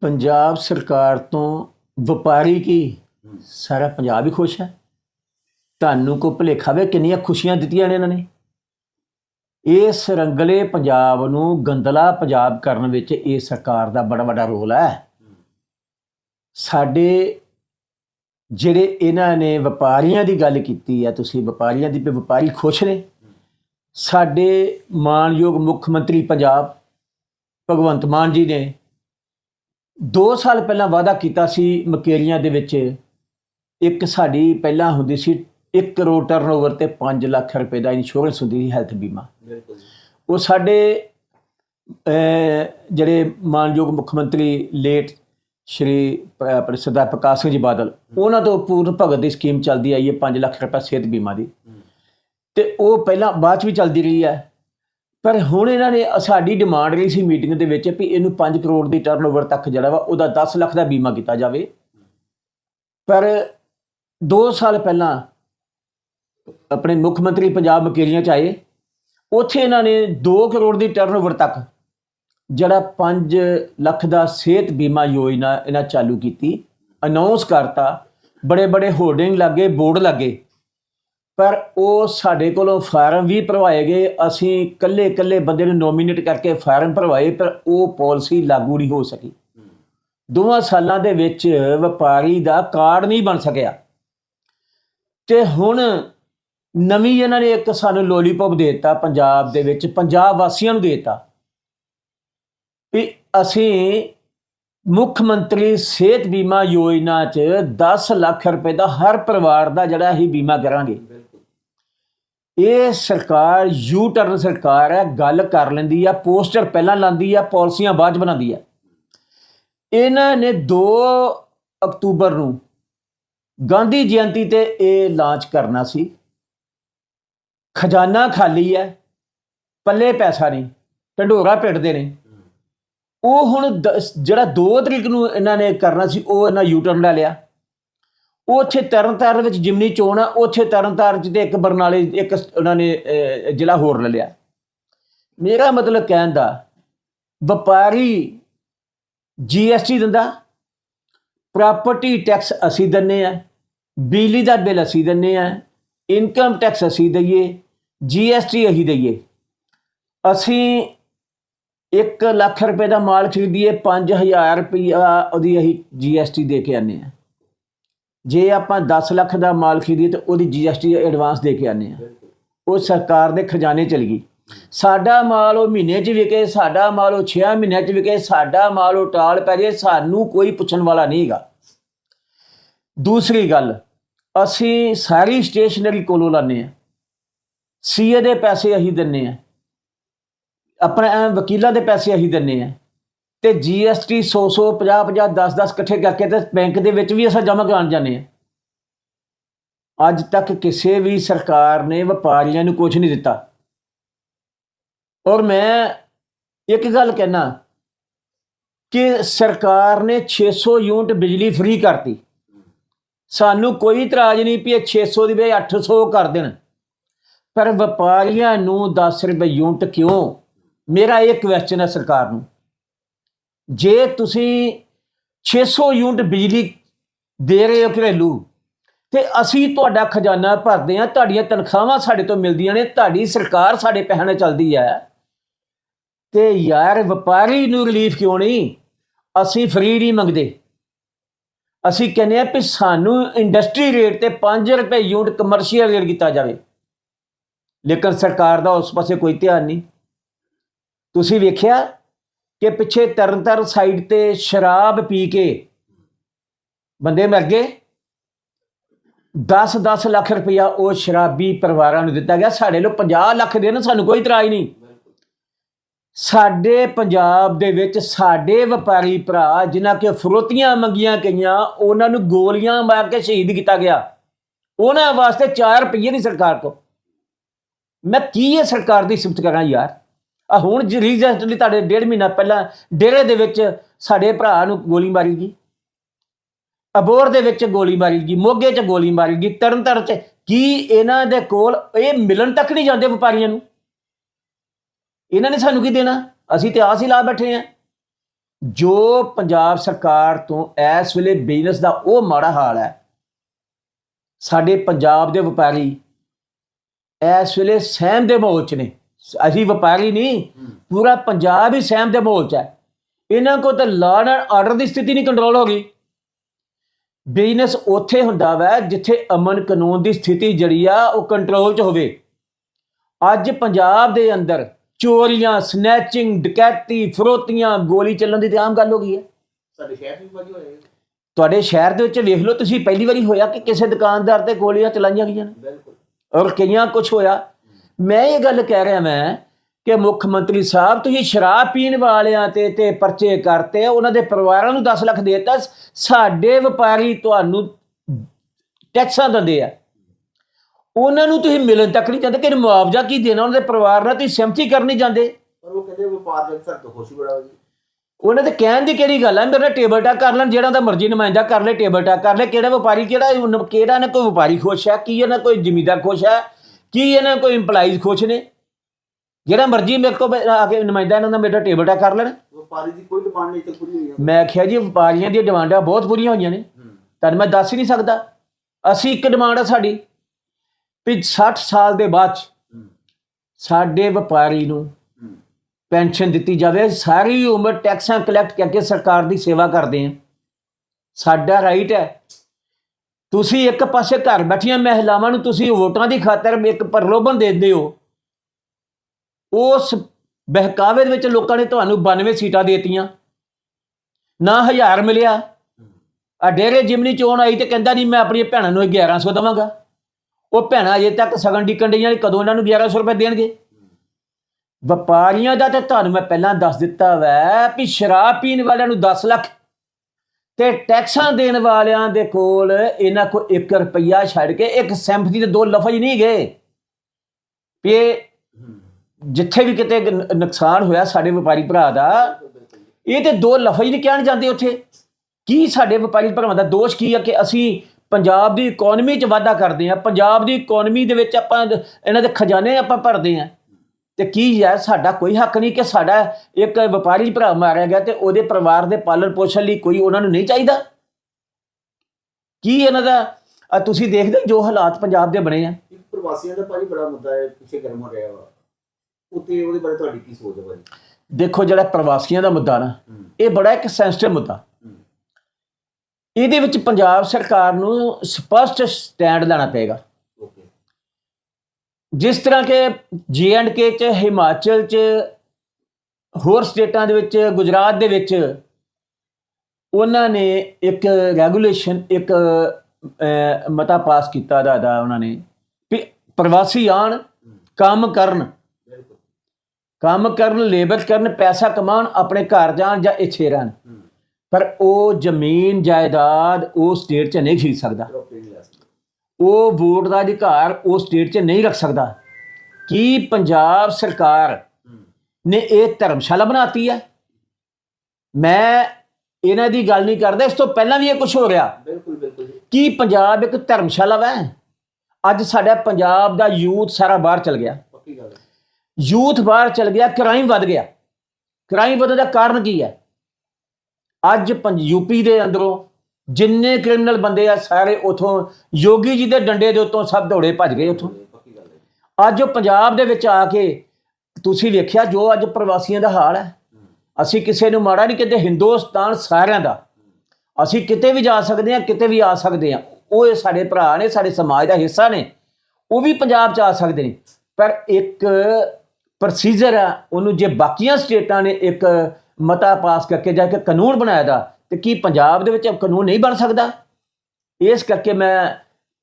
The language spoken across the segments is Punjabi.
ਪੰਜਾਬ ਸਰਕਾਰ ਤੋਂ ਵਪਾਰੀ ਕੀ? ਸਾਰਾ ਪੰਜਾਬ ਹੀ ਖੁਸ਼ ਹੈ। ਤੁਹਾਨੂੰ ਕੋ ਭੁਲੇਖਾ ਵੇ ਕਿੰਨੀਆਂ ਖੁਸ਼ੀਆਂ ਦਿੱਤੀਆਂ ਨੇ ਇਹਨਾਂ ਨੇ? ਇਹ ਸਰੰਗਲੇ ਪੰਜਾਬ ਨੂੰ ਗੰਦਲਾ ਪੰਜਾਬ ਕਰਨ ਵਿੱਚ ਇਹ ਸਰਕਾਰ ਦਾ ਬੜਾ ਵੱਡਾ ਰੋਲ ਹੈ। ਸਾਡੇ ਜਿਹੜੇ ਇਹਨਾਂ ਨੇ ਵਪਾਰੀਆਂ ਦੀ ਗੱਲ ਕੀਤੀ ਹੈ, ਤੁਸੀਂ ਵਪਾਰੀਆਂ ਦੀ ਵਪਾਰੀ ਖੁਸ਼ ਨੇ। ਸਾਡੇ ਮਾਨਯੋਗ ਮੁੱਖ ਮੰਤਰੀ ਪੰਜਾਬ ਭਗਵੰਤ ਮਾਨ ਜੀ ਨੇ 2 ਸਾਲ ਪਹਿਲਾਂ ਵਾਅਦਾ ਕੀਤਾ ਸੀ ਮਕੇਰੀਆਂ ਦੇ ਵਿੱਚ। ਇੱਕ ਸਾਡੀ ਪਹਿਲਾਂ ਹੁੰਦੀ ਸੀ 1 ਕਰੋੜ ਟਰਨਓਵਰ ਤੇ 5 ਲੱਖ ਰੁਪਏ ਦਾ ਇੰਸ਼ੋਰੈਂਸ ਹੁੰਦੀ ਸੀ ਹੈਲਥ ਬੀਮਾ। ਬਿਲਕੁਲ ਉਹ ਸਾਡੇ ਜਿਹੜੇ ਮਾਨਯੋਗ ਮੁੱਖ ਮੰਤਰੀ ਲੇਟ ਸ਼੍ਰੀ ਪ- ਆਪਣੇ ਸਰਦਾਰ ਪ੍ਰਕਾਸ਼ ਸਿੰਘ ਜੀ ਬਾਦਲ ਉਹਨਾਂ ਤੋਂ ਪੂਰਨ ਭਗਤ ਦੀ ਸਕੀਮ ਚੱਲਦੀ ਆਈ ਹੈ 5 ਲੱਖ ਰੁਪਏ ਸਿਹਤ ਬੀਮਾ ਦੀ। ਤੇ ਉਹ ਪਹਿਲਾਂ ਬਾਅਦ ਚ ਵੀ ਚੱਲਦੀ ਰਹੀ ਹੈ। ਪਰ ਹੁਣ ਇਹਨਾਂ ਨੇ ਸਾਡੀ ਡਿਮਾਂਡ ਰਹੀ ਸੀ ਮੀਟਿੰਗ ਦੇ ਵਿੱਚ ਵੀ ਇਹਨੂੰ 5 ਕਰੋੜ ਦੀ ਟਰਨਓਵਰ ਤੱਕ ਜਿਹੜਾ ਵਾ ਉਹਦਾ 10 ਲੱਖ ਦਾ ਬੀਮਾ ਕੀਤਾ ਜਾਵੇ। ਪਰ 2 ਸਾਲ ਪਹਿਲਾਂ ਆਪਣੇ ਮੁੱਖ ਮੰਤਰੀ ਪੰਜਾਬ ਮਕੇਰੀਆਂ ਚ ਆਏ, ਉੱਥੇ ਇਹਨਾਂ ਨੇ 2 ਕਰੋੜ ਦੀ ਟਰਨਓਵਰ ਤੱਕ ਜਿਹੜਾ 5 ਲੱਖ ਦਾ ਸਿਹਤ ਬੀਮਾ ਯੋਜਨਾ ਇਹਨਾਂ ਚਾਲੂ ਕੀਤੀ ਅਨਾਉਂਸ ਕਰਤਾ। ਬੜੇ ਬੜੇ ਹੋਰਡਿੰਗ ਲੱਗੇ ਬੋਰਡ ਲੱਗੇ। ਪਰ ਉਹ ਸਾਡੇ ਕੋਲੋਂ ਫਾਰਮ ਵੀ ਭਰਵਾਏ ਗਏ। ਅਸੀਂ ਇਕੱਲੇ ਇਕੱਲੇ ਬੰਦੇ ਨੂੰ ਨੋਮੀਨੇਟ ਕਰਕੇ ਫਾਰਮ ਭਰਵਾਏ, ਪਰ ਉਹ ਪਾਲਿਸੀ ਲਾਗੂ ਨਹੀਂ ਹੋ ਸਕੀ। ਦੋਵਾਂ ਸਾਲਾਂ ਦੇ ਵਿੱਚ ਵਪਾਰੀ ਦਾ ਕਾਰਡ ਨਹੀਂ ਬਣ ਸਕਿਆ। ਤੇ ਹੁਣ ਨਵੀਂ ਇਹਨਾਂ ਨੇ ਇੱਕ ਸਾਨੂੰ ਲੋਲੀਪੌਪ ਦੇ ਦਿੱਤਾ ਪੰਜਾਬ ਦੇ ਵਿੱਚ, ਪੰਜਾਬ ਵਾਸੀਆਂ ਨੂੰ ਦੇ ਦਿੱਤਾ। ਵੀ ਅਸੀਂ ਮੁੱਖ ਮੰਤਰੀ ਸਿਹਤ ਬੀਮਾ ਯੋਜਨਾ 'ਚ 10 ਲੱਖ ਰੁਪਏ ਦਾ ਹਰ ਪਰਿਵਾਰ ਦਾ ਜਿਹੜਾ ਅਸੀਂ ਬੀਮਾ ਕਰਾਂਗੇ। ਇਹ ਸਰਕਾਰ ਯੂ ਟਰਨ ਸਰਕਾਰ ਹੈ, ਗੱਲ ਕਰ ਲੈਂਦੀ ਆ, ਪੋਸਟਰ ਪਹਿਲਾਂ ਲਾਂਦੀ ਆ, ਪਾਲਿਸੀਆਂ ਬਾਅਦ 'ਚ ਬਣਾਉਂਦੀ ਆ। ਇਹਨਾਂ ਨੇ 2 ਅਕਤੂਬਰ ਨੂੰ ਗਾਂਧੀ ਜਯੰਤੀ ਤੇ ਇਹ ਲਾਂਚ ਕਰਨਾ ਸੀ। ਖਜ਼ਾਨਾ ਖਾਲੀ ਹੈ, ਪੱਲੇ ਪੈਸਾ ਨਹੀਂ, ਢੰਡੋਰਾ ਪਿੱਟਦੇ ਨੇ। ਉਹ ਹੁਣ ਦ- ਜਿਹੜਾ 2 ਤਰੀਕ ਨੂੰ ਇਹਨਾਂ ਨੇ ਕਰਨਾ ਸੀ, ਉਹ ਇਹਨਾਂ ਯੂ ਟਰਨ ਲੈ ਲਿਆ। ਉੱਥੇ ਤਰਨਤਾਰਨ ਵਿੱਚ ਜਿਮਨੀ ਚੋਣ ਆ, ਉੱਥੇ ਤਰਨਤਾਰਨ ਚ ਤੇ ਇੱਕ ਬਰਨਾਲੇ, ਇੱਕ ਉਹਨਾਂ ਨੇ ਜ਼ਿਲ੍ਹਾ ਹੋਰ ਲੈ ਲਿਆ। ਮੇਰਾ ਮਤਲਬ ਕਹਿਣ ਦਾ, ਵਪਾਰੀ ਜੀਐਸਟੀ ਦਿੰਦਾ ਪ੍ਰਾਪਰਟੀ ਟੈਕਸ ਅਸੀਂ ਦਿੰਨੇ ਆ, ਬਿਜਲੀ ਦਾ ਬਿੱਲ ਅਸੀਂ ਦਿੰਨੇ ਆ ਇਨਕਮ ਟੈਕਸ ਅਸੀਂ ਦਈਏ ਜੀਐਸਟੀ ਅਸੀਂ ਦਈਏ। ਅਸੀਂ 1 ਲੱਖ ਰੁਪਏ ਦਾ ਮਾਲ ਖਰੀਦੀਏ 5000 ਰੁਪਇਆ ਉਹਦੀ ਅਸੀਂ ਜੀਐਸਟੀ ਦੇ ਕੇ ਆਨੇ ਆ। ਜੇ ਆਪਾਂ 10 ਲੱਖ ਦਾ ਮਾਲ ਖਰੀਦੀ ਤਾਂ ਉਹਦੀ ਜੀਐਸਟੀ ਐਡਵਾਂਸ ਦੇ ਕੇ ਆਨੇ ਆ ਉਹ ਸਰਕਾਰ ਦੇ ਖਜ਼ਾਨੇ ਚਲ ਗਈ। ਸਾਡਾ ਮਾਲ ਉਹ ਮਹੀਨੇ 'ਚ ਵਿਕੇ, ਸਾਡਾ ਮਾਲ ਉਹ 6 ਮਹੀਨਿਆਂ 'ਚ ਵਿਕੇ, ਸਾਡਾ ਮਾਲ ਉਹ ਟਾਲ ਪੈ ਜੇ, ਸਾਨੂੰ ਕੋਈ ਪੁੱਛਣ ਵਾਲਾ ਨਹੀਂ ਹੈਗਾ। ਦੂਸਰੀ ਗੱਲ, ਅਸੀਂ ਸਾਰੀ ਸਟੇਸ਼ਨਰੀ ਕੋਲੋਂ ਲਾਨੇ ਆ ਸੀਏ ਦੇ ਪੈਸੇ ਅਸੀਂ ਦਿੰਨੇ ਆ ਆਪਣੇ ਵਕੀਲਾਂ ਦੇ ਪੈਸੇ ਅਸੀਂ ਦਿੰਨੇ ਆ ਤੇ ਜੀਐਸਟੀ 100 100 50 50 10 10 ਇਕੱਠੇ ਕਰਕੇ ਤੇ ਬੈਂਕ ਦੇ ਵਿੱਚ ਵੀ ਅਸਾਂ ਜਮ੍ਹਾਂ ਕਰਾਉਣ ਜਾਂਦੇ ਆ ਅੱਜ ਤੱਕ ਕਿਸੇ ਵੀ ਸਰਕਾਰ ਨੇ ਵਪਾਰੀਆਂ ਨੂੰ ਕੁਝ ਨਹੀਂ ਦਿੱਤਾ। ਔਰ ਮੈਂ ਇੱਕ ਗੱਲ ਕਹਿਣਾ ਕਿ ਸਰਕਾਰ ਨੇ 600 ਯੂਨਿਟ ਬਿਜਲੀ ਫ੍ਰੀ ਕਰਤੀ। ਸਾਨੂੰ ਕੋਈ ਇਤਰਾਜ਼ ਨਹੀਂ ਵੀ ਇਹ 600 ਦੀ ਬਜਾਏ 800 ਕਰ ਦੇਣ। ਪਰ ਵਪਾਰੀਆਂ ਨੂੰ 10 ਰੁਪਏ ਯੂਨਿਟ ਕਿਉਂ? ਮੇਰਾ ਇਹ ਕੁਐਸਚਨ ਹੈ ਸਰਕਾਰ ਨੂੰ। ਜੇ ਤੁਸੀਂ 600 ਯੂਨਿਟ ਬਿਜਲੀ ਦੇ ਰਹੇ ਹੋ ਘਰੇਲੂ, ਤੇ ਅਸੀਂ ਤੁਹਾਡਾ ਖਜ਼ਾਨਾ ਭਰਦੇ ਹਾਂ, ਤੁਹਾਡੀਆਂ ਤਨਖਾਹਾਂ ਸਾਡੇ ਤੋਂ ਮਿਲਦੀਆਂ ਨੇ, ਤੁਹਾਡੀ ਸਰਕਾਰ ਸਾਡੇ ਪੈਸੇ ਨਾਲ ਚੱਲਦੀ ਹੈ। ਤੇ ਯਾਰ, ਵਪਾਰੀ ਨੂੰ ਰਿਲੀਫ ਕਿਉਂ ਨਹੀਂ? ਅਸੀਂ ਫਰੀ ਨਹੀਂ ਮੰਗਦੇ। ਅਸੀਂ ਕਹਿੰਦੇ ਆ ਕਿ ਸਾਨੂੰ ਇੰਡਸਟਰੀ ਰੇਟ ਤੇ 5 ਰੁਪਏ ਯੂਨਿਟ ਕਮਰਸ਼ੀਅਲ ਰੇਟ ਕੀਤਾ ਜਾਵੇ। ਲੇਕਿਨ ਸਰਕਾਰ ਦਾ ਉਸ ਪਾਸੇ ਕੋਈ ਧਿਆਨ ਨਹੀਂ। ਤੁਸੀਂ ਵੇਖਿਆ ਕਿ ਪਿੱਛੇ ਤਰਨਤਾਰਨ ਸਾਈਡ ਤੇ ਸ਼ਰਾਬ ਪੀ ਕੇ ਬੰਦੇ ਮਰ ਗਏ। 10-10 ਲੱਖ ਰੁਪਇਆ ਉਹ ਸ਼ਰਾਬੀ ਪਰਿਵਾਰਾਂ ਨੂੰ ਦਿੱਤਾ ਗਿਆ। ਸਾਡੇ ਲੋਕ 50 ਲੱਖ ਦੇਣ ਸਾਨੂੰ ਕੋਈ ਇਤਰਾਜ਼ ਨਹੀਂ। ਸਾਡੇ ਪੰਜਾਬ ਦੇ ਵਿੱਚ ਸਾਡੇ ਵਪਾਰੀ ਭਰਾ ਜਿਨ੍ਹਾਂ ਕੇ ਫਰੋਤੀਆਂ ਮੰਗੀਆਂ ਗਈਆਂ, ਉਹਨਾਂ ਨੂੰ ਗੋਲੀਆਂ ਮਾਰ ਕੇ ਸ਼ਹੀਦ ਕੀਤਾ ਗਿਆ। ਉਹਨਾਂ ਵਾਸਤੇ 4 ਰੁਪਏ ਦੀ ਸਰਕਾਰ ਤੋਂ। ਮੈਂ ਕੀ ਇਹ ਸਰਕਾਰ ਦੀ ਸਿਫਤ ਕਰਾਂ ਯਾਰ? ਆ ਹੁਣ ਰੀਜੈਂਟਲੀ ਤੁਹਾਡੇ ਡੇਢ ਮਹੀਨਾ ਪਹਿਲਾਂ ਡੇਰੇ ਦੇ ਵਿੱਚ ਸਾਡੇ ਭਰਾ ਨੂੰ ਗੋਲੀ ਮਾਰੀ ਗਈ। ਅਬੋਰ ਦੇ ਵਿੱਚ ਗੋਲੀ ਮਾਰੀ ਗਈ, ਮੋਗੇ 'ਚ ਗੋਲੀ ਮਾਰੀ ਗਈ, ਤਰਨਤਾਰਨ 'ਚ। ਕੀ ਇਹਨਾਂ ਦੇ ਕੋਲ ਇਹ ਮਿਲਣ ਤੱਕ ਨਹੀਂ ਜਾਂਦੇ ਵਪਾਰੀਆਂ ਨੂੰ? ਇਹਨਾਂ ਨੇ ਸਾਨੂੰ ਕੀ ਦੇਣਾ? ਅਸੀਂ ਤੇ ਆਸ ਹੀ ਲਾ ਬੈਠੇ ਆ ਜੋ ਪੰਜਾਬ ਸਰਕਾਰ ਤੋਂ ਇਸ ਵੇਲੇ ਬਿਜ਼ਨਸ ਦਾ ਉਹ ਮਾੜਾ ਹਾਲ ਹੈ। ਸਾਡੇ ਪੰਜਾਬ ਦੇ ਵਪਾਰੀ ਇਸ ਵੇਲੇ ਸਹਿਮ ਦੇ ਮੋਚ ਨੇ। ਅਸੀਂ ਵਪਾਰੀ ਨਹੀਂ ਪੂਰਾ ਪੰਜਾਬ ਹੀ ਸਹਿਮ ਦੇ ਮਾਹੌਲ 'ਚ ਹੈ। ਇਹਨਾਂ ਕੋਲ ਤਾਂ ਲਾਅ ਐਂਡ ਆਰਡਰ ਦੀ ਸਥਿਤੀ ਨਹੀਂ ਕੰਟਰੋਲ ਹੋ ਗਈ। ਬਿਜ਼ਨਸ ਉੱਥੇ ਹੁੰਦਾ ਵੈ ਜਿੱਥੇ ਅਮਨ ਕਾਨੂੰਨ ਦੀ ਸਥਿਤੀ ਜਿਹੜੀ ਆ ਉਹ ਕੰਟਰੋਲ 'ਚ ਹੋਵੇ। ਅੱਜ ਪੰਜਾਬ ਦੇ ਅੰਦਰ ਚੋਰੀਆਂ ਸਨੈਚਿੰਗ ਡਕੈਤੀ ਫਰੋਤੀਆਂ ਗੋਲੀ ਚੱਲਣ ਦੀ ਤੇ ਆਮ ਗੱਲ ਹੋ ਗਈ ਹੈ। ਸਾਡੇ ਸ਼ਹਿਰ ਵੀ ਭਾਜੀ ਹੋਏ ਤੁਹਾਡੇ ਸ਼ਹਿਰ ਦੇ ਵਿੱਚ ਵੇਖ ਲਓ ਤੁਸੀਂ ਪਹਿਲੀ ਵਾਰੀ ਹੋਇਆ ਕਿ ਕਿਸੇ ਦੁਕਾਨਦਾਰ ਤੇ ਗੋਲੀਆਂ ਚਲਾਈਆਂ ਗਈਆਂ ਨੇ? ਬਿਲਕੁਲ। ਔਰ ਕਈਆਂ ਕੁਝ ਹੋਇਆ ਮੈਂ ਇਹ ਗੱਲ ਕਹਿ ਰਿਹਾ ਮੈਂ ਕਿ ਮੁੱਖ ਮੰਤਰੀ ਸਾਹਿਬ ਤੁਸੀਂ ਸ਼ਰਾਬ ਪੀਣ ਵਾਲਿਆਂ ਤੇ ਤੇ ਪਰਚੇ ਕਰਤੇ ਉਹਨਾਂ ਦੇ ਪਰਿਵਾਰਾਂ ਨੂੰ 10 ਲੱਖ ਦੇਤਾ ਸਾਡੇ ਵਪਾਰੀ ਤੁਹਾਨੂੰ ਟੈਕਸਾਂ ਦਿੰਦੇ ਆ। ਉਹਨਾਂ ਨੂੰ ਤੁਸੀਂ ਮਿਲਣ ਤੱਕ ਨਹੀਂ ਜਾਂਦੇ ਕਿ ਮੁਆਵਜ਼ਾ ਕੀ ਦੇਣਾ ਉਹਨਾਂ ਦੇ ਪਰਿਵਾਰ ਨਾਲ ਤੁਸੀਂ ਸਹਿਮਤੀ ਕਰਨੀ ਜਾਂਦੇ। ਪਰ ਉਹ ਕਹਿੰਦੇ ਵਪਾਰ ਵਿੱਚ ਸਾਡੇ ਤੋਂ ਖੁਸ਼ੀ ਬੜਾ ਹੋਈ ਉਹਨਾਂ ਤੇ ਕਹਿਣ ਦੀ ਕਿਹੜੀ ਗੱਲ ਹੈ ਮੇਰੇ ਨਾਲ ਟੇਬਲ ਟਾਕ ਕਰ ਲੈਣ ਜਿਹੜਾ ਦਾ ਮਰਜ਼ੀ ਨੁਮਾਇੰਦਾ ਕਰ ਲੈ ਟੇਬਲ ਟਾਕ ਕਰ ਲੈ ਕਿਹੜਾ ਵਪਾਰੀ ਕਿਹੜਾ ਕਿਹੜਾ ਨਾ ਕੋਈ ਵਪਾਰੀ ਖੁਸ਼ ਹੈ ਕੀ ਇਹਨਾਂ ਕੋਈ ਜ਼ਿਮੀਦਾਰ ਖੁਸ਼ ਹੈ ਕੀ ਇਹਨਾਂ ਕੋਈ EMPLOYEES ਖੁਸ਼ ਨੇ? ਜਿਹੜਾ ਮਰਜ਼ੀ ਮੇਰੇ ਕੋਲ ਆ ਕੇ ਨੁਮਾਇੰਦਾ ਇਹਨਾਂ ਦਾ ਮੇਰਾ ਟੇਬਲ ਟਾਕ ਕਰ ਲੈਣ। ਵਪਾਰੀ ਦੀ ਕੋਈ ਡਿਮਾਂਡ ਨਹੀਂ ਤੇ ਪੂਰੀ ਹੋਈ ਮੈਂ ਆਖਿਆ ਜੀ ਵਪਾਰੀਆਂ ਦੀਆਂ ਡਿਮਾਂਡਾਂ ਬਹੁਤ ਬੁਰੀਆਂ ਹੋਈਆਂ ਨੇ। ਤੁਹਾਨੂੰ ਮੈਂ ਦੱਸ ਹੀ ਨਹੀਂ ਸਕਦਾ। ਅਸੀਂ ਇੱਕ ਡਿਮਾਂਡ ਆ ਸਾਡੀ। ਵੀ 60 ਸਾਲ ਦੇ ਬਾਅਦ ਸਾਡੇ ਵਪਾਰੀ ਨੂੰ ਪੈਨਸ਼ਨ ਦਿੱਤੀ ਜਾਵੇ। ਸਾਰੀ ਉਮਰ ਟੈਕਸਾਂ ਕਲੈਕਟ ਕਰਕੇ ਸਰਕਾਰ ਦੀ ਸੇਵਾ ਕਰਦੇ ਆ। ਸਾਡਾ ਰਾਈਟ ਹੈ। ਤੁਸੀਂ ਇੱਕ ਪਾਸੇ ਘਰ ਬੈਠੀਆਂ ਮਹਿਲਾਵਾਂ ਨੂੰ ਤੁਸੀਂ ਵੋਟਾਂ ਦੀ ਖਾਤਰ ਇੱਕ ਪ੍ਰਲੋਭਨ ਦਿੰਦੇ ਹੋ। ਉਸ ਬਹਿਕਾਵੇ ਦੇ ਵਿੱਚ ਲੋਕਾਂ ਨੇ ਤੁਹਾਨੂੰ 92 ਸੀਟਾਂ ਦੇਤੀਆਂ। ਨਾ ਹਜ਼ਾਰ ਮਿਲਿਆ। ਆ ਡੇਰੇ ਜਿਮਨੀ ਚੋਣ ਆਈ ਤੇ ਕਹਿੰਦਾ ਨਹੀਂ, ਮੈਂ ਆਪਣੀਆਂ ਭੈਣਾਂ ਨੂੰ 1100 ਦਵਾਂਗਾ। ਉਹ ਭੈਣਾਂ ਅਜੇ ਤੱਕ ਸਗਨ ਡਿੱਕਣ ਡਈਆਂ ਕਦੋਂ ਇਹਨਾਂ ਨੂੰ 1100 ਰੁਪਏ ਦੇਣਗੇ? ਵਪਾਰੀਆਂ ਦਾ ਤੇ ਤੁਹਾਨੂੰ ਮੈਂ ਪਹਿਲਾਂ ਦੱਸ ਦਿੱਤਾ ਵੈ ਵੀ ਸ਼ਰਾਬ ਪੀਣ ਵਾਲਿਆਂ ਨੂੰ 10 ਲੱਖ ਤੇ ਟੈਕਸਾਂ ਦੇਣ ਵਾਲਿਆਂ ਦੇ ਕੋਲ ਇਹਨਾਂ ਕੋ 1 ਰੁਪਈਆ ਛੱਡ ਕੇ ਇੱਕ ਸੈਂਪਥੀ ਦੇ ਦੋ ਲਫ਼ਜ਼ ਨਹੀਂ ਗਏ ਵੀ ਜਿੱਥੇ ਵੀ ਕਿਤੇ ਨੁਕਸਾਨ ਹੋਇਆ ਸਾਡੇ ਵਪਾਰੀ ਭਰਾ ਦਾ, ਇਹ ਤੇ ਦੋ ਲਫ਼ਜ਼ ਨਹੀਂ ਕਹਿਣ ਜਾਂਦੇ ਉੱਥੇ। ਕੀ ਸਾਡੇ ਵਪਾਰੀ ਭਰਾਵਾਂ ਦਾ ਦੋਸ਼ ਕੀ ਆ ਕਿ ਅਸੀਂ ਪੰਜਾਬ ਦੀ ਇਕਨੋਮੀ 'ਚ ਵਾਧਾ ਕਰਦੇ ਹਾਂ? ਪੰਜਾਬ ਦੀ ਇਕਨੋਮੀ ਦੇ ਵਿੱਚ ਆਪਾਂ ਇਹਨਾਂ ਦੇ ਖਜ਼ਾਨੇ ਆਪਾਂ ਭਰਦੇ ਹਾਂ। ਤੇ ਕੀ ਹੈ ਸਾਡਾ ਕੋਈ ਹੱਕ ਨਹੀਂ ਕਿ ਸਾਡਾ ਇੱਕ ਵਪਾਰੀ ਭਰਾ ਮਾਰਿਆ ਗਿਆ ਤੇ ਉਹਦੇ ਪਰਿਵਾਰ ਦੇ ਪਾਲਣ ਪੋਸ਼ਣ ਲਈ ਕੋਈ ਉਹਨਾਂ ਨੂੰ ਨਹੀਂ ਚਾਹੀਦਾ? ਕੀ ਇਹਨਾਂ ਦਾ ਤੁਸੀਂ ਦੇਖਦੇ ਜੋ ਹਾਲਾਤ ਪੰਜਾਬ ਦੇ ਬਣੇ ਆ? ਪ੍ਰਵਾਸੀਆਂ ਦਾ ਭਾਜੀ ਬੜਾ ਮੁੱਦਾ ਹੈ ਪਿੱਛੇ ਗਰਮ ਹੋ ਰਿਹਾ ਵਾ। ਉਤੇ ਉਹਦੇ ਬਾਰੇ ਤੁਹਾਡੀ ਕੀ ਸੋਚ ਹੈ ਭਾਜੀ? ਦੇਖੋ ਜਿਹੜਾ ਪ੍ਰਵਾਸੀਆਂ ਦਾ ਮੁੱਦਾ ਨਾ ਇਹ ਬੜਾ ਇੱਕ ਸੈਂਸਿਟਿਵ ਮੁੱਦਾ। ਇਹਦੇ ਵਿੱਚ ਪੰਜਾਬ ਸਰਕਾਰ ਨੂੰ ਸਪਸ਼ਟ ਸਟੈਂਡ ਲੈਣਾ ਪਏਗਾ। ਜਿਸ ਤਰ੍ਹਾਂ ਕਿ ਜੇ ਐਂਡ ਕੇ ਚ ਹਿਮਾਚਲ ਚ ਹੋਰ ਸਟੇਟਾਂ ਦੇ ਵਿੱਚ ਗੁਜਰਾਤ ਦੇ ਵਿੱਚ ਉਹਨਾਂ ਨੇ ਇੱਕ ਰੈਗੂਲੇਸ਼ਨ ਇੱਕ ਮਤਾ ਪਾਸ ਕੀਤਾ ਦਾ ਦਾ ਉਹਨਾਂ ਨੇ ਵੀ ਪ੍ਰਵਾਸੀ ਆਣ ਕੰਮ ਕਰਨ। ਕੰਮ ਕਰਨ ਲੇਬਰ ਕਰਨ ਪੈਸਾ ਕਮਾਉਣ ਆਪਣੇ ਘਰ ਜਾਣ ਜਾਂ ਇੱਥੇ ਰਹਿਣ। ਪਰ ਉਹ ਜ਼ਮੀਨ ਜਾਇਦਾਦ ਉਹ ਸਟੇਟ 'ਚ ਨਹੀਂ ਖਰੀਦ ਸਕਦੇ। ਉਹ ਵੋਟ ਦਾ ਅਧਿਕਾਰ ਉਹ ਸਟੇਟ 'ਚ ਨਹੀਂ ਰੱਖ ਸਕਦਾ। ਕੀ ਪੰਜਾਬ ਸਰਕਾਰ ਨੇ ਇਹ ਧਰਮਸ਼ਾਲਾ ਬਣਾਤੀ ਹੈ? ਮੈਂ ਇਹਨਾਂ ਦੀ ਗੱਲ ਨਹੀਂ ਕਰਦਾ ਇਸ ਤੋਂ ਪਹਿਲਾਂ ਵੀ ਇਹ ਕੁਝ ਹੋ ਰਿਹਾ। ਬਿਲਕੁਲ ਬਿਲਕੁਲ ਕੀ ਪੰਜਾਬ ਇੱਕ ਧਰਮਸ਼ਾਲਾ ਵੈ? ਅੱਜ ਸਾਡਾ ਪੰਜਾਬ ਦਾ ਯੂਥ ਸਾਰਾ ਬਾਹਰ ਚਲ ਗਿਆ। ਪੱਕੀ ਗੱਲ ਹੈ। ਯੂਥ ਬਾਹਰ ਚਲ ਗਿਆ ਕ੍ਰਾਈਮ ਵੱਧ ਗਿਆ। ਕ੍ਰਾਈਮ ਵਧਣ ਦਾ ਕਾਰਨ ਕੀ ਹੈ? ਅੱਜ ਯੂਪੀ ਦੇ ਅੰਦਰੋਂ ਜਿੰਨੇ ਕ੍ਰਿਮੀਨਲ ਬੰਦੇ ਆ ਸਾਰੇ ਉਥੋਂ, ਯੋਗੀ ਜੀ ਦੇ ਡੰਡੇ ਦੇ ਉੱਤੋਂ ਸਭ ਦੌੜੇ ਭੱਜ ਗਏ ਉਥੋਂ। ਅੱਜ ਉਹ ਪੰਜਾਬ ਦੇ ਵਿੱਚ ਆ ਕੇ ਤੁਸੀਂ ਵੇਖਿਆ ਜੋ ਅੱਜ ਪ੍ਰਵਾਸੀਆਂ ਦਾ ਹਾਲ ਹੈ? ਅਸੀਂ ਕਿਸੇ ਨੂੰ ਮਾੜਾ ਨਹੀਂ ਕਹਿੰਦੇ, ਹਿੰਦੁਸਤਾਨ ਸਾਰਿਆਂ ਦਾ। ਅਸੀਂ ਕਿਤੇ ਵੀ ਜਾ ਸਕਦੇ ਹਾਂ, ਕਿਤੇ ਵੀ ਆ ਸਕਦੇ ਹਾਂ। ਉਹ ਇਹ ਸਾਡੇ ਭਰਾ ਨੇ, ਸਾਡੇ ਸਮਾਜ ਦਾ ਹਿੱਸਾ ਨੇ। ਉਹ ਵੀ ਪੰਜਾਬ 'ਚ ਆ ਸਕਦੇ ਨੇ। ਪਰ ਇੱਕ ਪ੍ਰੋਸੀਜਰ ਆ, ਉਹਨੂੰ ਜੇ ਬਾਕੀਆਂ ਸਟੇਟਾਂ ਨੇ ਇੱਕ ਮਤਾ ਪਾਸ ਕਰਕੇ ਜਾਂ ਇੱਕ ਕਾਨੂੰਨ ਬਣਾਇਆ ਦਾ ਤੇ ਕੀ ਪੰਜਾਬ ਦੇ ਵਿੱਚ ਕਾਨੂੰਨ ਨਹੀਂ ਬਣ ਸਕਦਾ? ਇਸ ਕਰਕੇ ਮੈਂ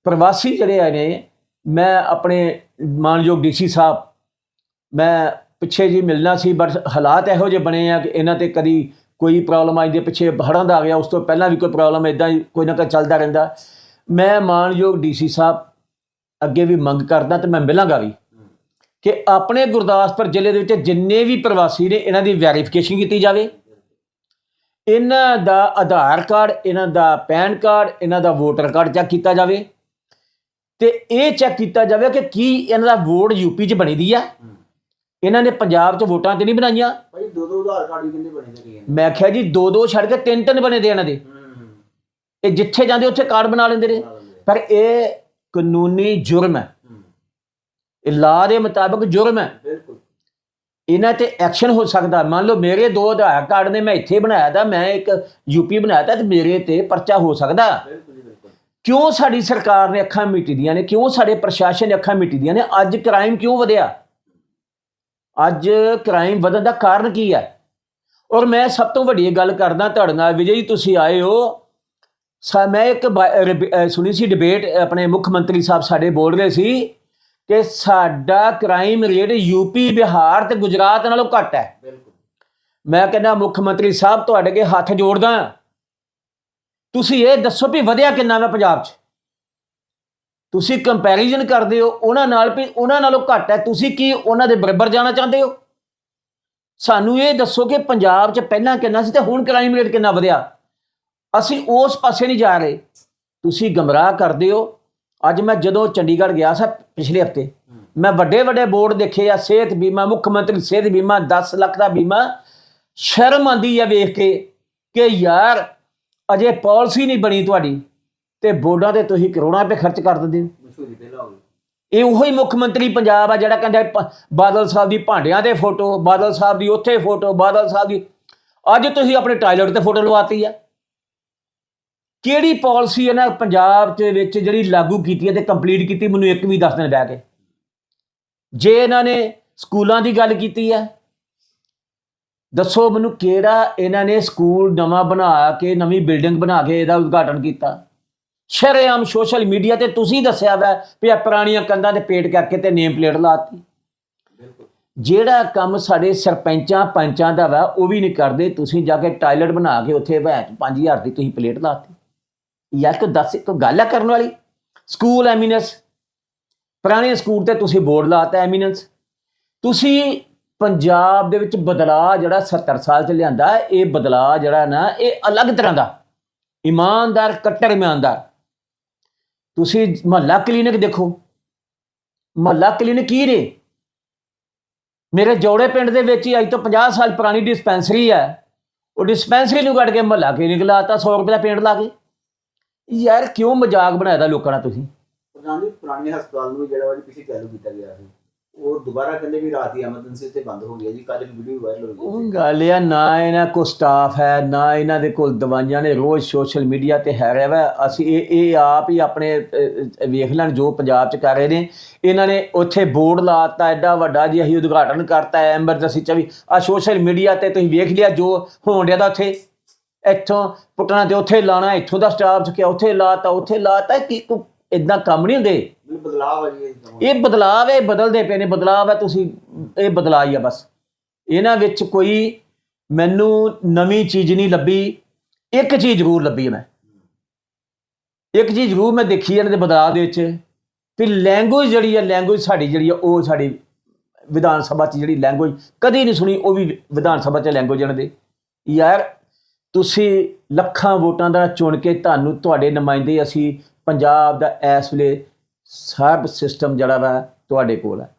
ਪ੍ਰਵਾਸੀ ਜਿਹੜੇ ਆਏ ਨੇ ਮੈਂ ਆਪਣੇ ਮਾਨਯੋਗ ਡੀਸੀ ਸਾਹਿਬ, ਮੈਂ ਪਿੱਛੇ ਜੀ ਮਿਲਣਾ ਸੀ, ਬਟ ਹਾਲਾਤ ਇਹੋ ਜਿਹੇ ਬਣੇ ਆ ਕਿ ਇਹਨਾਂ ਤੇ ਕਦੀ ਕੋਈ ਪ੍ਰੋਬਲਮ ਆਈ ਦੇ ਪਿੱਛੇ ਹੜ੍ਹਾਂ ਦਾ ਆ ਗਿਆ, ਉਸ ਤੋਂ ਪਹਿਲਾਂ ਵੀ ਕੋਈ ਪ੍ਰੋਬਲਮ ਇਦਾਂ ਹੀ ਕੋਈ ਨਾ ਕੋਈ ਚੱਲਦਾ ਰਹਿੰਦਾ। ਮੈਂ ਮਾਨਯੋਗ ਡੀਸੀ ਸਾਹਿਬ ਅੱਗੇ ਵੀ ਮੰਗ ਕਰਦਾ ਤੇ ਮੈਂ ਮਿਲਾਂਗਾ ਵੀ ਕਿ ਆਪਣੇ ਗੁਰਦਾਸਪੁਰ ਜ਼ਿਲ੍ਹੇ ਦੇ ਵਿੱਚ ਜਿੰਨੇ ਵੀ ਪ੍ਰਵਾਸੀ ਨੇ, ਇਹਨਾਂ ਦੀ ਵੈਰੀਫਿਕੇਸ਼ਨ ਕੀਤੀ ਜਾਵੇ। ਇਹਨਾਂ ਦਾ ਆਧਾਰ ਕਾਰਡ ਇਹਨਾਂ ਦਾ ਪੈਨ ਕਾਰਡ ਇਹਨਾਂ ਦਾ ਵੋਟਰ ਕਾਰਡ ਚੈੱਕ ਕੀਤਾ ਜਾਵੇ। ਤੇ ਇਹ ਚੈੱਕ ਕੀਤਾ ਜਾਵੇ ਕਿ ਕੀ ਇਹਨਾਂ ਦਾ ਵੋਟ ਯੂਪੀ 'ਚ ਬਣੀ ਦੀ ਆ। ਇਹਨਾਂ ਨੇ ਪੰਜਾਬ 'ਚ ਵੋਟਾਂ ਤੇ ਨਹੀਂ ਬਣਾਈਆਂ। ਭਾਈ ਦੋ ਦੋ ਆਧਾਰ ਕਾਰਡ ਵੀ ਕਹਿੰਦੇ ਬਣੇ ਨੇ ਦੇ ਮੈਂ ਕਿਹਾ ਜੀ ਦੋ ਦੋ ਛੱਡ ਕੇ ਤਿੰਨ ਤਿੰਨ ਬਣੇ ਦੇ ਇਹਨਾਂ ਦੇ। ਇਹ ਜਿੱਥੇ ਜਾਂਦੇ ਉੱਥੇ ਕਾਰਡ ਬਣਾ ਲੈਂਦੇ ਨੇ। ਪਰ ਇਹ ਕਾਨੂੰਨੀ ਜੁਰਮ ਹੈ। ਇਹ ਲਾ ਦੇ ਮੁਤਾਬਕ ਜੁਰਮ ਹੈ। ਇਹਨਾਂ ਤੇ ਐਕਸ਼ਨ ਹੋ ਸਕਦਾ। ਮੰਨ ਲਓ ਮੇਰੇ ਦੋ ਆਧਾਰ ਕਾਰਡ ਨੇ ਮੈਂ ਇੱਥੇ ਬਣਾਇਆ ਤਾਂ ਮੈਂ ਇੱਕ ਯੂਪੀ ਬਣਾਇਆ ਤਾਂ ਮੇਰੇ ਤੇ ਪਰਚਾ ਹੋ ਸਕਦਾ। ਕਿਉਂ ਸਾਡੀ ਸਰਕਾਰ ਨੇ ਅੱਖਾਂ ਮੀਟੀਆਂ ਨੇ? ਕਿਉਂ ਸਾਡੇ ਪ੍ਰਸ਼ਾਸਨ ਨੇ ਅੱਖਾਂ ਮੀਟੀਆਂ ਨੇ? ਅੱਜ ਕ੍ਰਾਈਮ ਕਿਉਂ ਵਧਿਆ? ਅੱਜ ਕ੍ਰਾਈਮ ਵਧਣ ਦਾ ਕਾਰਨ ਕੀ ਹੈ? ਔਰ ਮੈਂ ਸਭ ਤੋਂ ਵੱਡੀ ਗੱਲ ਕਰਦਾ ਤੁਹਾਡੇ ਨਾਲ ਵਿਜੇ ਜੀ ਤੁਸੀਂ ਆਏ ਹੋ। ਸਾ ਮੈਂ ਇੱਕ ਸੁਣੀ ਸੀ ਡਿਬੇਟ ਆਪਣੇ ਮੁੱਖ ਮੰਤਰੀ ਸਾਹਿਬ ਸਾਡੇ ਬੋਲ ਰਹੇ ਸੀ। ਕਿ ਸਾਡਾ ਕ੍ਰਾਈਮ ਰੇਟ ਯੂਪੀ ਬਿਹਾਰ ਤੇ ਗੁਜਰਾਤ ਨਾਲੋਂ ਘੱਟ ਹੈ। ਬਿਲਕੁਲ। ਮੈਂ ਕਹਿੰਦਾ ਮੁੱਖ ਮੰਤਰੀ ਸਾਹਿਬ ਤੁਹਾਡੇ ਅੱਗੇ ਹੱਥ ਜੋੜਦਾ ਤੁਸੀਂ ਇਹ ਦੱਸੋ ਵੀ ਵਧਿਆ ਕਿੰਨਾ ਵਾ ਪੰਜਾਬ 'ਚ? ਤੁਸੀਂ ਕੰਪੈਰੀਜ਼ਨ ਕਰਦੇ ਹੋ ਉਹਨਾਂ ਨਾਲ ਵੀ ਉਹਨਾਂ ਨਾਲੋਂ ਘੱਟ ਹੈ। ਤੁਸੀਂ ਕੀ ਉਹਨਾਂ ਦੇ ਬਰਾਬਰ ਜਾਣਾ ਚਾਹੁੰਦੇ ਹੋ? ਸਾਨੂੰ ਇਹ ਦੱਸੋ ਕਿ ਪੰਜਾਬ 'ਚ ਪਹਿਲਾਂ ਕਿੰਨਾ ਸੀ ਤੇ ਹੁਣ ਕ੍ਰਾਈਮ ਰੇਟ ਕਿੰਨਾ ਵਧਿਆ? ਅਸੀਂ ਉਸ ਪਾਸੇ ਨਹੀਂ ਜਾ ਰਹੇ। ਤੁਸੀਂ ਗਮਰਾਹ ਕਰਦੇ ਹੋ ਅੱਜ ਮੈਂ ਜਦੋਂ ਚੰਡੀਗੜ੍ਹ ਗਿਆ ਸੀ ਪਿਛਲੇ ਹਫ਼ਤੇ ਮੈਂ ਵੱਡੇ ਵੱਡੇ ਬੋਰਡ ਦੇਖੇ ਆ ਸਿਹਤ ਬੀਮਾ ਮੁੱਖ ਮੰਤਰੀ ਸਿਹਤ ਬੀਮਾ 10 ਲੱਖ ਦਾ ਬੀਮਾ ਸ਼ਰਮ ਆਂਦੀ ਆ ਵੇਖ ਕੇ ਕਿ ਯਾਰ ਅਜੇ ਪਾਲਿਸੀ ਨਹੀਂ ਬਣੀ ਤੁਹਾਡੀ ਤੇ ਬੋਰਡਾਂ ਤੇ ਤੁਸੀਂ ਕਰੋੜਾਂ ਰੁਪਏ ਖਰਚ ਕਰ ਦਿੰਦੇ ਹੋ। ਮਸ਼ਹੂਰੀ ਪਹਿਲਾਂ ਹੋ ਇਹ ਉਹੋ ਹੀ ਮੁੱਖ ਮੰਤਰੀ ਪੰਜਾਬ ਆ ਜਿਹੜਾ ਕਹਿੰਦਾ ਬਾਦਲ ਸਾਹਿਬ ਦੀ ਭਾਂਡਿਆਂ ਤੇ ਫੋਟੋ ਬਾਦਲ ਸਾਹਿਬ ਦੀ ਉੱਥੇ ਫੋਟੋ ਬਾਦਲ ਸਾਹਿਬ ਦੀ ਅੱਜ ਤੁਸੀਂ ਆਪਣੇ ਟਾਇਲਟ ਤੇ ਫੋਟੋ ਲਵਾਤੀ ਆ। ਕਿਹੜੀ ਪਾਲਿਸੀ ਇਹਨਾਂ ਪੰਜਾਬ ਦੇ ਵਿੱਚ ਜਿਹੜੀ ਲਾਗੂ ਕੀਤੀ ਹੈ ਤੇ ਕੰਪਲੀਟ ਕੀਤੀ ਮੈਨੂੰ ਇੱਕ ਵੀ ਦੱਸ ਦੇਣ ਬਹਿ ਕੇ। ਜੇ ਇਹਨਾਂ ਨੇ ਸਕੂਲਾਂ ਦੀ ਗੱਲ ਕੀਤੀ ਹੈ ਦੱਸੋ ਮੈਨੂੰ ਕਿਹੜਾ ਇਹਨਾਂ ਨੇ ਸਕੂਲ ਨਵਾਂ ਬਣਾ ਕੇ ਨਵੀਂ ਬਿਲਡਿੰਗ ਬਣਾ ਕੇ ਇਹਦਾ ਉਦਘਾਟਨ ਕੀਤਾ? ਸ਼ਰੇਆਮ ਸੋਸ਼ਲ ਮੀਡੀਆ ਤੇ ਤੁਸੀਂ ਦੱਸਿਆ ਵਾ ਵੀ ਆ ਪੁਰਾਣੀਆਂ ਕੰਧਾਂ ਤੇ ਪੇਟ ਕਰਕੇ ਤੇ ਨੇਮ ਪਲੇਟ ਲਾਤੀ। ਜਿਹੜਾ ਕੰਮ ਸਾਡੇ ਸਰਪੰਚਾਂ ਪੰਚਾਂ ਦਾ ਵਾ ਉਹ ਵੀ ਨਹੀਂ ਕਰਦੇ ਤੁਸੀਂ ਜਾ ਕੇ ਟਾਇਲਟ ਬਣਾ ਕੇ ਉੱਥੇ ਭੈਣ 5000 ਦੀ ਤੁਸੀਂ ਪਲੇਟ ਲਾਤੀ। ਯਾਰ ਕੋ ਦੱਸ ਕੋ ਗੱਲ ਆ ਕਰਨ ਵਾਲੀ। ਸਕੂਲ ਐਮੀਨੈਂਸ ਪੁਰਾਣੇ ਸਕੂਲ ਤੇ ਤੁਸੀਂ ਬੋਰਡ ਲਾਤਾ ਐਮੀਨੈਂਸ ਤੁਸੀਂ ਪੰਜਾਬ ਦੇ ਵਿੱਚ ਬਦਲਾਅ ਜਿਹੜਾ 70 ਸਾਲ ਚ ਲਿਆਂਦਾ, ਇਹ ਬਦਲਾਅ ਜਿਹੜਾ ਨਾ, ਇਹ ਅਲੱਗ ਤਰ੍ਹਾਂ ਦਾ। ਇਮਾਨਦਾਰ, ਕੱਟੜ ਇਮਾਨਦਾਰ। ਤੁਸੀਂ ਮਹੱਲਾ ਕਲੀਨਿਕ ਦੇਖੋ। ਮਹੱਲਾ ਕਲੀਨਿਕ ਕੀ ਨੇ? ਮੇਰੇ ਜੋੜੇ ਪਿੰਡ ਦੇ ਵਿੱਚ ਹੀ ਅੱਜ ਤੋਂ 50 ਸਾਲ ਪੁਰਾਣੀ ਡਿਸਪੈਂਸਰੀ ਹੈ। ਉਹ ਡਿਸਪੈਂਸਰੀ ਨੂੰ ਕੱਢ ਕੇ ਮਹੱਲਾ ਕਲੀਨਿਕ ਲਾਤਾ 100 ਰੁਪਏ ਦਾ ਪੇਂਟ ਲਾ ਕੇ। ਯਾਰ ਕਿਉਂ ਮਜ਼ਾਕ ਬਣਾਇਦਾ ਲੋਕਾਂ ਨਾਲ ਤੁਸੀਂ? ਪ੍ਰਧਾਨ ਜੀ ਪੁਰਾਣੇ ਹਸਪਤਾਲ ਨੂੰ ਜਿਹੜਾ ਵਾ ਜੀ ਪਿੱਛੇ ਚਾਲੂ ਕੀਤਾ ਗਿਆ ਸੀ। ਉਹ ਦੁਬਾਰਾ ਕਹਿੰਦੇ ਵੀ ਰਾਤ ਦੀ ਐਮਰਜੈਂਸੀ ਤੇ ਬੰਦ ਹੋ ਗਿਆ ਜੀ ਕੱਲ ਇੱਕ ਵੀਡੀਓ ਵਾਇਰਲ ਹੋਈ ਉਹ ਸੀ ਗੱਲ ਆ ਨਾ ਇਹਨਾਂ ਕੋਲ ਸਟਾਫ ਹੈ ਨਾ ਇਹਨਾਂ ਦੇ ਕੋਲ ਦਵਾਈਆਂ ਨੇ ਰੋਜ਼ ਸੋਸ਼ਲ ਮੀਡੀਆ ਤੇ ਹੈ ਰਿਹਾ ਵਾ। ਅਸੀਂ ਇਹ ਇਹ ਆਪ ਹੀ ਆਪਣੇ ਵੇਖ ਲੈਣ ਜੋ ਪੰਜਾਬ ਚ ਕਰ ਰਹੇ ਨੇ। ਇਹਨਾਂ ਨੇ ਉੱਥੇ ਬੋਰਡ ਲਾਤਾ ਐਡਾ ਵੱਡਾ ਜੀ ਅਸੀਂ ਉਦਘਾਟਨ ਕਰਤਾ ਹੈ ਐਮਰਜੈਂਸੀ ਚ ਵੀ। ਆ ਸੋਸ਼ਲ ਮੀਡੀਆ ਤੇ ਤੁਸੀਂ ਵੇਖ ਲਿਆ ਜੋ ਹੋਣ ਡਿਆ ਦਾ ਉੱਥੇ। ਇੱਥੋਂ ਪੁੱਟਣਾ ਤੇ ਉੱਥੇ ਲਾਣਾ ਇੱਥੋਂ ਦਾ ਸਟਾਫ ਚੁੱਕਿਆ ਉੱਥੇ ਲਾਤਾ ਉੱਥੇ ਲਾਤਾ ਕੀ ਇਦਾਂ ਕੰਮ ਨਹੀਂ ਹੁੰਦੇ? ਬਦਲਾਅ ਆ ਜੀ ਇਹ ਹੈ ਬਦਲਦੇ ਪਏ ਨੇ ਬਦਲਾਵ ਹੈ ਤੁਸੀਂ ਇਹ ਬਦਲਾਅ ਹੀ ਆ ਬਸ। ਇਹਨਾਂ ਵਿੱਚ ਕੋਈ ਮੈਨੂੰ ਨਵੀਂ ਚੀਜ਼ ਨਹੀਂ ਲੱਭੀ ਇੱਕ ਚੀਜ਼ ਜ਼ਰੂਰ ਲੱਭੀ ਮੈਂ। ਇੱਕ ਚੀਜ਼ ਜ਼ਰੂਰ ਮੈਂ ਦੇਖੀ ਇਹਨਾਂ ਦੇ ਬਦਲਾਅ ਦੇ ਵਿੱਚ। ਵੀ ਲੈਂਗੁਏਜ ਜਿਹੜੀ ਹੈ ਲੈਂਗੁਏਜ ਸਾਡੀ ਜਿਹੜੀ ਹੈ ਉਹ ਸਾਡੀ ਵਿਧਾਨ ਸਭਾ 'ਚ ਜਿਹੜੀ ਲੈਂਗੁਏਜ ਕਦੀ ਨਹੀਂ ਸੁਣੀ ਉਹ ਵੀ ਵਿਧਾਨ ਸਭਾ 'ਚ ਲੈਂਗੁਏਜ ਇਹਨਾਂ ਦੇ। ਯਾਰ ਤੁਸੀਂ ਲੱਖਾਂ ਵੋਟਾਂ ਦਾ ਚੁਣ ਕੇ ਤੁਹਾਨੂੰ ਤੁਹਾਡੇ ਨੁਮਾਇੰਦੇ ਅਸੀਂ ਪੰਜਾਬ ਦਾ ਇਸ ਵੇਲੇ ਸਰਬ ਸਿਸਟਮ ਜਿਹੜਾ ਵਾ ਤੁਹਾਡੇ ਕੋਲ ਹੈ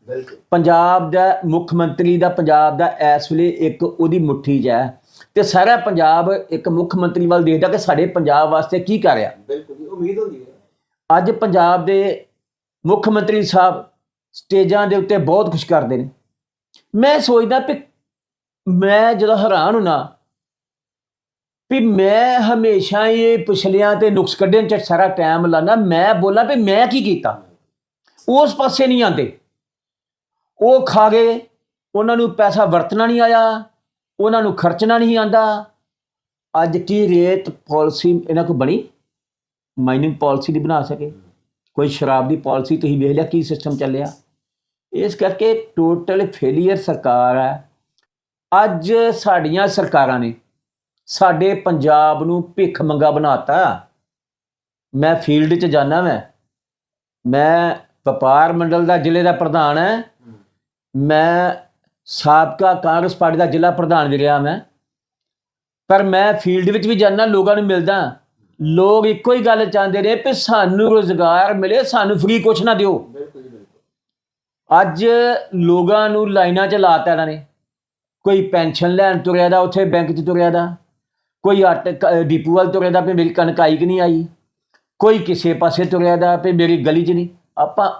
ਪੰਜਾਬ ਦਾ ਮੁੱਖ ਮੰਤਰੀ ਦਾ ਪੰਜਾਬ ਦਾ ਇਸ ਵੇਲੇ ਇੱਕ ਉਹਦੀ ਮੁੱਠੀ 'ਚ ਹੈ ਤੇ ਸਾਰਾ ਪੰਜਾਬ ਇੱਕ ਮੁੱਖ ਮੰਤਰੀ ਵੱਲ ਦੇਖਦਾ ਕਿ ਸਾਡੇ ਪੰਜਾਬ ਵਾਸਤੇ ਕੀ ਕਰ ਰਿਹਾ। ਬਿਲਕੁਲ ਉਮੀਦ ਹੁੰਦੀ ਹੈ। ਅੱਜ ਪੰਜਾਬ ਦੇ ਮੁੱਖ ਮੰਤਰੀ ਸਾਹਿਬ ਸਟੇਜਾਂ ਦੇ ਉੱਤੇ ਬਹੁਤ ਕੁਝ ਕਰਦੇ ਨੇ। ਮੈਂ ਸੋਚਦਾ ਵੀ ਮੈਂ ਜਦੋਂ ਹੈਰਾਨ ਹੁਣਾ ਵੀ ਮੈਂ ਹਮੇਸ਼ਾ ਹੀ ਇਹ ਪਿਛਲਿਆਂ ਤੇ ਨੁਕਸ ਕੱਢਣ ਚ ਸਾਰਾ ਟਾਈਮ ਲਾਣਾ ਮੈਂ ਬੋਲਾਂ ਵੀ ਮੈਂ ਕੀ ਕੀਤਾ? ਉਸ ਪਾਸੇ ਨਹੀਂ ਆਂਦੇ ਉਹ ਖਾ ਗਏ। ਉਹਨਾਂ ਨੂੰ ਪੈਸਾ ਵਰਤਣਾ ਨਹੀਂ ਆਇਆ। ਉਹਨਾਂ ਨੂੰ ਖਰਚਣਾ ਨਹੀਂ ਆਂਦਾ ਅੱਜ ਕੀ ਰੇਤ ਪਾਲਿਸੀ ਇਹਨਾਂ ਕੋਲ ਬਣੀ? ਮਾਈਨਿੰਗ ਪਾਲਿਸੀ ਨਹੀਂ ਬਣਾ ਸਕੇ। ਕੋਈ ਸ਼ਰਾਬ ਦੀ ਪਾਲਿਸੀ ਤੁਸੀਂ ਵੇਖ ਲਿਆ ਕੀ ਸਿਸਟਮ ਚੱਲਿਆ? ਇਸ ਕਰਕੇ ਟੋਟਲ ਫੇਲੀਅਰ ਸਰਕਾਰ ਹੈ। ਅੱਜ ਸਾਡੀਆਂ ਸਰਕਾਰਾਂ ਨੇ ਸਾਡੇ ਪੰਜਾਬ ਨੂੰ ਭਿੱਖ ਮੰਗਾ ਬਣਾਤਾ। ਮੈਂ ਫੀਲਡ 'ਚ ਜਾਣਾ ਮੈਂ ਮੈਂ ਵਪਾਰ ਮੰਡਲ ਦਾ ਜ਼ਿਲ੍ਹੇ ਦਾ ਪ੍ਰਧਾਨ ਹੈ। ਮੈਂ ਸਾਬਕਾ ਕਾਂਗਰਸ ਪਾਰਟੀ ਦਾ ਜ਼ਿਲ੍ਹਾ ਪ੍ਰਧਾਨ ਵੀ ਰਿਹਾ ਮੈਂ ਪਰ ਮੈਂ ਫੀਲਡ ਵਿੱਚ ਵੀ ਜਾਣਾ ਲੋਕਾਂ ਨੂੰ ਮਿਲਦਾ। ਲੋਕ ਇੱਕੋ ਹੀ ਗੱਲ ਚਾਹੁੰਦੇ ਨੇ ਕਿ ਸਾਨੂੰ ਰੋਜ਼ਗਾਰ ਮਿਲੇ ਸਾਨੂੰ ਫ੍ਰੀ ਕੁਛ ਨਾ ਦਿਓ। ਅੱਜ ਲੋਕਾਂ ਨੂੰ ਲਾਈਨਾਂ 'ਚ ਲਾਤਾ ਇਹਨਾਂ ਨੇ। ਕੋਈ ਪੈਨਸ਼ਨ ਲੈਣ ਤੁਰਿਆ ਦਾ ਉੱਥੇ ਬੈਂਕ 'ਚ ਤੁਰਿਆ ਦਾ। ਕੋਈ ਆਟ ਕ- ਡਿਪੂ ਵੱਲ ਤੁਰਿਆ ਦਾ ਵੀ ਮੇਰੀ ਕਣਕ ਆਈ ਕਿ ਨਹੀਂ ਆਈ? ਕੋਈ ਕਿਸੇ ਪਾਸੇ ਤੁਰਿਆ ਦਾ ਵੀ ਮੇਰੀ ਗਲੀ 'ਚ ਨਹੀਂ। ਆਪਾਂ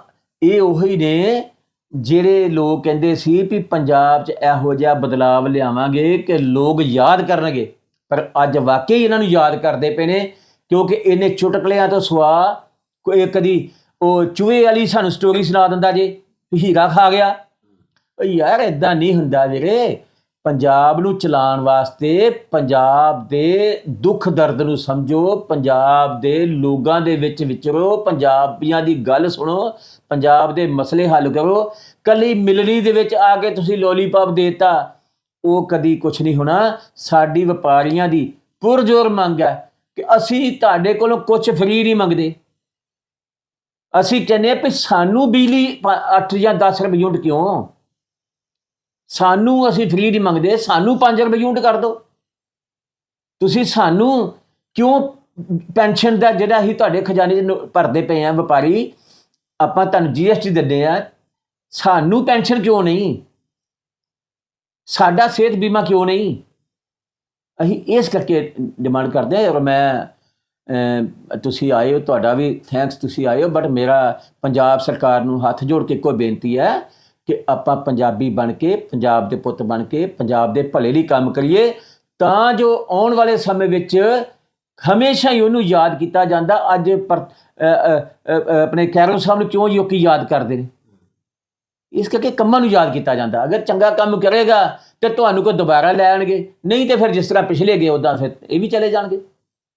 ਇਹ ਉਹੀ ਨੇ ਜਿਹੜੇ ਲੋਕ ਕਹਿੰਦੇ ਸੀ ਵੀ ਪੰਜਾਬ 'ਚ ਇਹੋ ਜਿਹਾ ਬਦਲਾਵ ਲਿਆਵਾਂਗੇ ਕਿ ਲੋਕ ਯਾਦ ਕਰਨਗੇ। ਪਰ ਅੱਜ ਵਾਕਈ ਇਹਨਾਂ ਨੂੰ ਯਾਦ ਕਰਦੇ ਪਏ ਨੇ ਕਿਉਂਕਿ ਇਹਨੇ ਚੁਟਕਲਿਆਂ ਤੋਂ ਸਵਾ ਕੋਈ ਕਦੀ ਉਹ ਚੂਹੇ ਵਾਲੀ ਸਾਨੂੰ ਸਟੋਰੀ ਸੁਣਾ ਦਿੰਦਾ ਜੇ ਹੀਰਾ ਖਾ ਗਿਆ। ਯਾਰ ਇਦਾਂ ਨਹੀਂ ਹੁੰਦਾ ਵੀਰੇ। ਪੰਜਾਬ ਨੂੰ ਚਲਾਉਣ ਵਾਸਤੇ ਪੰਜਾਬ ਦੇ ਦੁੱਖ ਦਰਦ ਨੂੰ ਸਮਝੋ, ਪੰਜਾਬ ਦੇ ਲੋਕਾਂ ਦੇ ਵਿੱਚ ਵਿਚਰੋ, ਪੰਜਾਬੀਆਂ ਦੀ ਗੱਲ ਸੁਣੋ, ਪੰਜਾਬ ਦੇ ਮਸਲੇ ਹੱਲ ਕਰੋ। ਕੱਲੀ ਮਿਲਣੀ ਦੇ ਵਿੱਚ ਆ ਕੇ ਤੁਸੀਂ ਲੋਲੀਪੌਪ ਦੇਤਾ, ਉਹ ਕਦੀ ਕੁਝ ਨਹੀਂ ਹੋਣਾ। ਸਾਡੀ ਵਪਾਰੀਆਂ ਦੀ ਪੁਰਜੋਰ ਮੰਗ ਹੈ ਕਿ ਅਸੀਂ ਤੁਹਾਡੇ ਕੋਲੋਂ ਕੁਝ ਫਰੀ ਨਹੀਂ ਮੰਗਦੇ। ਅਸੀਂ ਕਹਿੰਦੇ ਆ ਵੀ ਸਾਨੂੰ ਬਿਜਲੀ 8 ਜਾਂ 10 ਰੁਪਏ ਯੂਨਿਟ ਕਿਉਂ? ਸਾਨੂੰ ਅਸੀਂ ਫ੍ਰੀ ਨਹੀਂ ਮੰਗਦੇ, ਸਾਨੂੰ 5 ਰੁਪਏ ਯੂਨਿਟ ਕਰ ਦਿਓ। ਤੁਸੀਂ ਸਾਨੂੰ ਕਿਉਂ ਪੈਨਸ਼ਨ ਦਾ ਜਿਹੜਾ ਅਸੀਂ ਤੁਹਾਡੇ ਖਜ਼ਾਨੇ 'ਚ ਭਰਦੇ ਪਏ ਆ ਵਪਾਰੀ, ਆਪਾਂ ਤੁਹਾਨੂੰ ਜੀਐਸਟੀ ਦਿੰਦੇ ਆ ਸਾਨੂੰ ਪੈਨਸ਼ਨ ਕਿਉਂ ਨਹੀਂ? ਸਾਡਾ ਸਿਹਤ ਬੀਮਾ ਕਿਉਂ ਨਹੀਂ? ਅਸੀਂ ਇਸ ਕਰਕੇ ਡਿਮਾਂਡ ਕਰਦੇ ਆ ਔਰ ਮੈਂ ਤੁਸੀਂ ਆਏ ਹੋ, ਤੁਹਾਡਾ ਵੀ ਥੈਂਕਸ ਤੁਸੀਂ ਆਏ ਹੋ ਬਟ ਮੇਰਾ ਪੰਜਾਬ ਸਰਕਾਰ ਨੂੰ ਹੱਥ ਜੋੜ ਕੇ ਕੋਈ ਬੇਨਤੀ ਹੈ ਕਿ ਆਪਾਂ ਪੰਜਾਬੀ ਬਣ ਕੇ, ਪੰਜਾਬ ਦੇ ਪੁੱਤ ਬਣ ਕੇ, ਪੰਜਾਬ ਦੇ ਭਲੇ ਲਈ ਕੰਮ ਕਰੀਏ, ਤਾਂ ਜੋ ਆਉਣ ਵਾਲੇ ਸਮੇਂ ਵਿੱਚ ਹਮੇਸ਼ਾ ਹੀ ਉਹਨੂੰ ਯਾਦ ਕੀਤਾ ਜਾਂਦਾ। ਅੱਜ ਪਰ- ਆਪਣੇ ਕੈਰਲ ਸਾਹਿਬ ਨੂੰ ਕਿਉਂ ਲੋਕੀ ਯਾਦ ਕਰਦੇ ਨੇ? ਇਸ ਕਰਕੇ ਕੰਮਾਂ ਨੂੰ ਯਾਦ ਕੀਤਾ ਜਾਂਦਾ। ਅਗਰ ਚੰਗਾ ਕੰਮ ਕਰੇਗਾ, ਤੇ ਤੁਹਾਨੂੰ ਕੋਈ ਦੁਬਾਰਾ ਲੈ ਆਣਗੇ। ਨਹੀਂ ਤੇ ਫਿਰ ਜਿਸ ਤਰ੍ਹਾਂ ਪਿਛਲੇ ਗਏ ਉਦਾਂ ਫਿਰ ਇਹ ਵੀ ਚਲੇ ਜਾਣਗੇ।